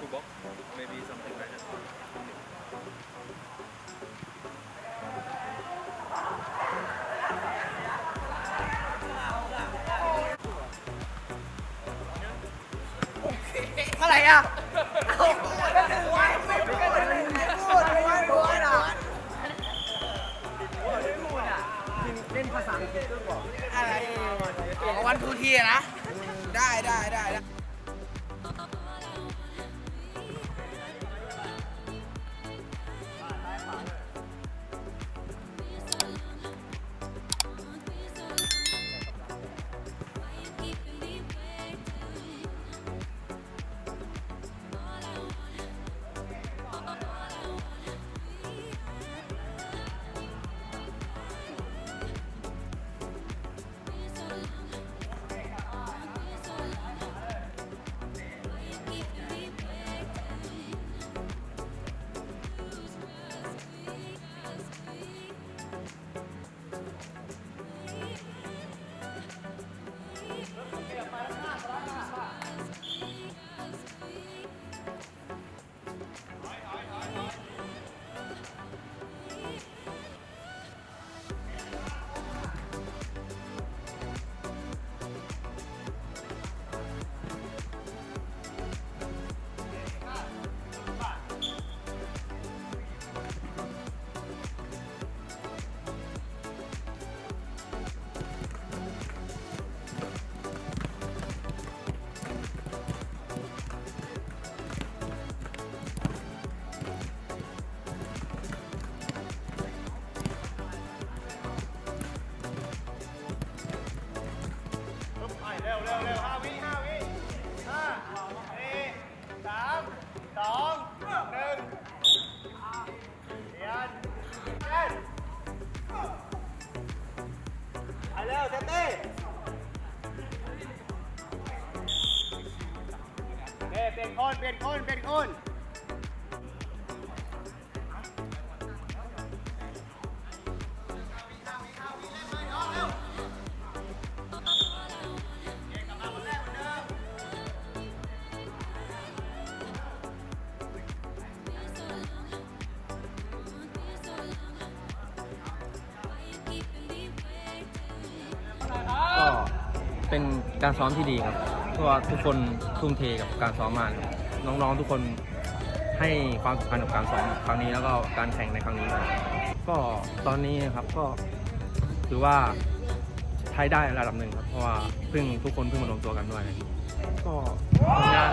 two box, maybe something like that. เท่าไหร่อะไม่พูดไม่พูดไม่พูดอะเล่นภาษาอังกฤษด้วยบอกอะไรวันทูทีนะ ได้ได้ได้ ร็วเซตตี้เฮ้เปลี่ยนคนเปลี่ยนคนเปลี่ยนคน เป็นการซ้อมที่ดีครับเพราะว่าทุกคนทุ่มเทกับการซ้อมมากครับน้องๆทุกคนให้ความสำคัญกับการซ้อมครั้งนี้แล้วก็การแข่งในครั้งนี้ครับก็ตอนนี้ครับก็ถือว่าใช้ได้ระดับหนึ่งครับเพราะว่าเพิ่งทุกคนเพิ่งมารวมตัวกันด้วยก็ผลงาน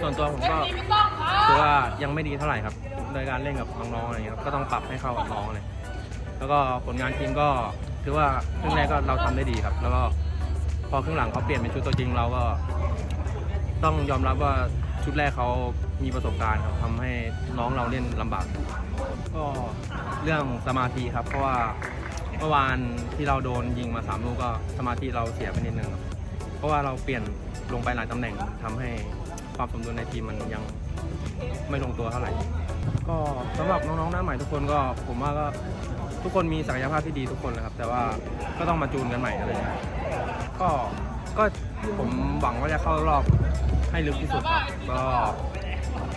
ส่วนตัวผมก็ถือว่ายังไม่ดีเท่าไหร่ครับโดยการเล่นกับน้องๆอะไรอย่างเงี้ยครับก็ต้องปรับให้เข้ากับน้องเลยแล้วก็ผลงานทีมก็ถือว่าครึ่งแรกก็เราทำได้ดีครับ แล้วก็ พอครึ่งหลังเขาเปลี่ยนเป็นชุดตัวจริงเราก็ต้องยอมรับว่าชุดแรกเขามีประสบการณ์ครับทำให้น้องเราเล่นลำบาก ก็เรื่องสมาธิครับ เพราะว่าเมื่อวานที่เราโดนยิงมาสามลูกก็สมาธิเราเสียไปนิดนึงครับเพราะว่าเราเปลี่ยนลงไปหลายตำแหน่งทำให้ความสมดุลในทีมมันยังไม่ลงตัวเท่าไหร่ ก็สำหรับน้องๆหน้าใหม่ทุกคนก็ผมว่าก็ทุกคนมีศักยภาพที่ดีทุกคนนะครับ แต่ว่าก็ต้องมาจูนกันใหม่อะไรอย่างเงี้ย ก็ก็ผมหวังว่าจะเข้ารอบให้ลึกที่สุดครับก็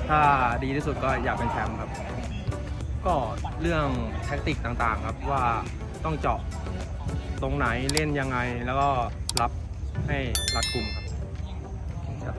ถ้าดีที่สุดก็อยากเป็นแชมป์ครับ ก็เรื่องแท็กติกต่างๆ ครับว่าต้องเจาะตรงไหนเล่นยังไงแล้วก็รับให้รัดกลุ่มครับ